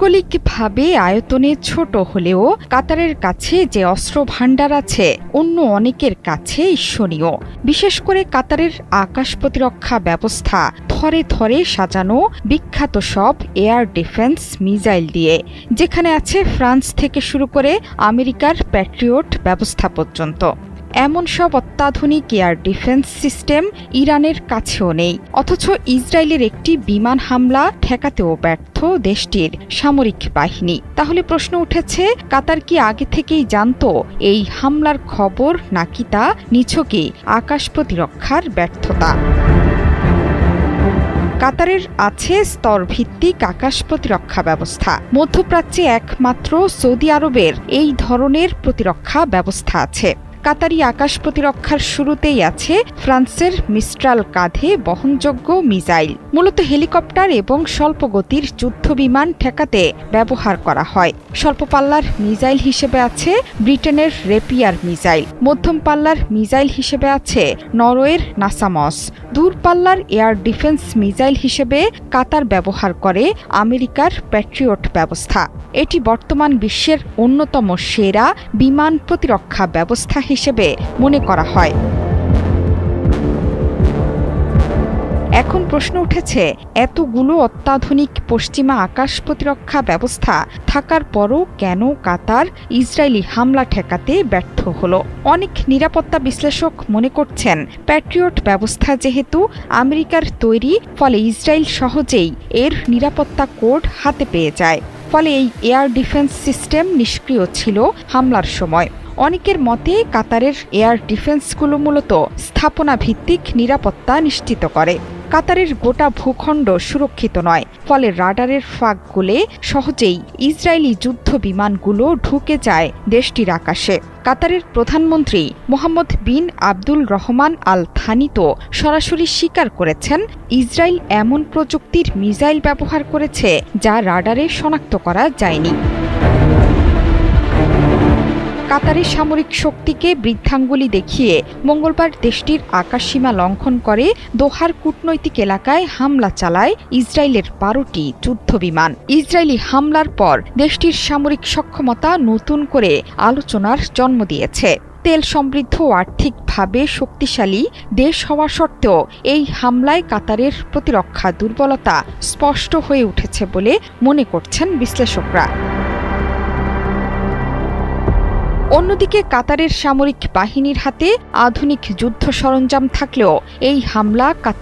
ভৌগোলিকভাবে আয়তনে ছোট হলেও কাতারের কাছে যে অস্ত্র ভাণ্ডার আছে, অন্য অনেকের কাছে ঈর্ষণীয়। বিশেষ করে কাতারের আকাশ প্রতিরক্ষা ব্যবস্থা থরে থরে সাজানো বিখ্যাত সব এয়ার ডিফেন্স মিসাইল দিয়ে, যেখানে আছে ফ্রান্স থেকে শুরু করে আমেরিকার প্যাট্রিয়ট ব্যবস্থা পর্যন্ত। এমন সব অত্যাধুনিক এয়ার ডিফেন্স সিস্টেম ইরানের কাছেও নেই, অথচ ইসরায়েলের একটি বিমান হামলা ঠেকাতেও ব্যর্থ দেশটির সামরিক বাহিনী। তাহলে প্রশ্ন উঠেছে, কাতার কি আগে থেকেই জানত এই হামলার খবর নাকি তা নিছকই আকাশ প্রতিরক্ষার ব্যর্থতা? কাতারের আছে স্তরভিত্তিক আকাশ প্রতিরক্ষা ব্যবস্থা। মধ্যপ্রাচ্যে একমাত্র সৌদি আরবের এই ধরনের প্রতিরক্ষা ব্যবস্থা আছে। কাতারি আকাশ প্রতিরক্ষার শুরুতেই আছে ফ্রান্সের মিস্ট্রাল কাঁধে বহনযোগ্য মিসাইল। মূলত হেলিকপ্টার এবং স্বল্প গতির যুদ্ধবিমান ঠেকাতে ব্যবহার করা হয়। স্বল্প পাল্লার মিসাইল হিসেবে আছে ব্রিটেনের রেপিয়ার মিসাইল। মধ্যম পাল্লার মিসাইল হিসেবে আছে নরওয়ের নাসামস। দূরপাল্লার এয়ার ডিফেন্স মিসাইল হিসেবে কাতার ব্যবহার করে আমেরিকার প্যাট্রিয়ট ব্যবস্থা। এটি বর্তমান বিশ্বের অন্যতম সেরা বিমান প্রতিরক্ষা ব্যবস্থা হিসেবে মনে করা হয়। এখন প্রশ্ন উঠেছে, এতগুলো অত্যাধুনিক পশ্চিমা আকাশ প্রতিরক্ষা ব্যবস্থা থাকার পরও কেন কাতার ইসরায়েলি হামলা ঠেকাতে ব্যর্থ হলো? অনেক নিরাপত্তা বিশ্লেষক মনে করছেন, প্যাট্রিয়ট ব্যবস্থা যেহেতু আমেরিকার তৈরি, ফলে ইসরায়েল সহজেই এর নিরাপত্তা কোড হাতে পেয়ে যায়। ফলে এই এয়ার ডিফেন্স সিস্টেম নিষ্ক্রিয় ছিল হামলার সময়। অনেকের মতে কাতারের এয়ার ডিফেন্সগুলো মূলত স্থাপনা ভিত্তিক নিরাপত্তা নিশ্চিত করে। কাতারের গোটা ভূখণ্ড সুরক্ষিত নয়, ফলে রাডারের ফাঁক গলে সহজেই ইসরায়েলি যুদ্ধ বিমানগুলো ঢুকে যায় দেশটির আকাশে। কাতারের প্রধানমন্ত্রী Mohammed bin Abdul Rahman Al Thani তো সরাসরি স্বীকার করেছেন, ইসরায়েল এমন প্রযুক্তির মিসাইল ব্যবহার করেছে যা রাডারে শনাক্ত করা যায়নি। কাতারের সামরিক শক্তিকে বৃদ্ধাঙ্গুলি দেখিয়ে মঙ্গলবার দেশটির আকাশসীমা লঙ্ঘন করে দোহার কূটনৈতিক এলাকায় হামলা চালায় ইসরায়েলের বারোটি যুদ্ধবিমান। ইসরায়েলি হামলার পর দেশটির সামরিক সক্ষমতা নতুন করে আলোচনার জন্ম দিয়েছে। তেল সমৃদ্ধ আর্থিকভাবে শক্তিশালী দেশ হওয়া সত্ত্বেও এই হামলায় কাতারের প্রতিরক্ষা দুর্বলতা স্পষ্ট হয়ে উঠেছে বলে মনে করছেন বিশ্লেষকরা। অন্যদিকে কাতারের সামরিক বাহিনীর হাতে আধুনিক যুদ্ধ সরঞ্জাম থাকলেও এই হামলা কাতার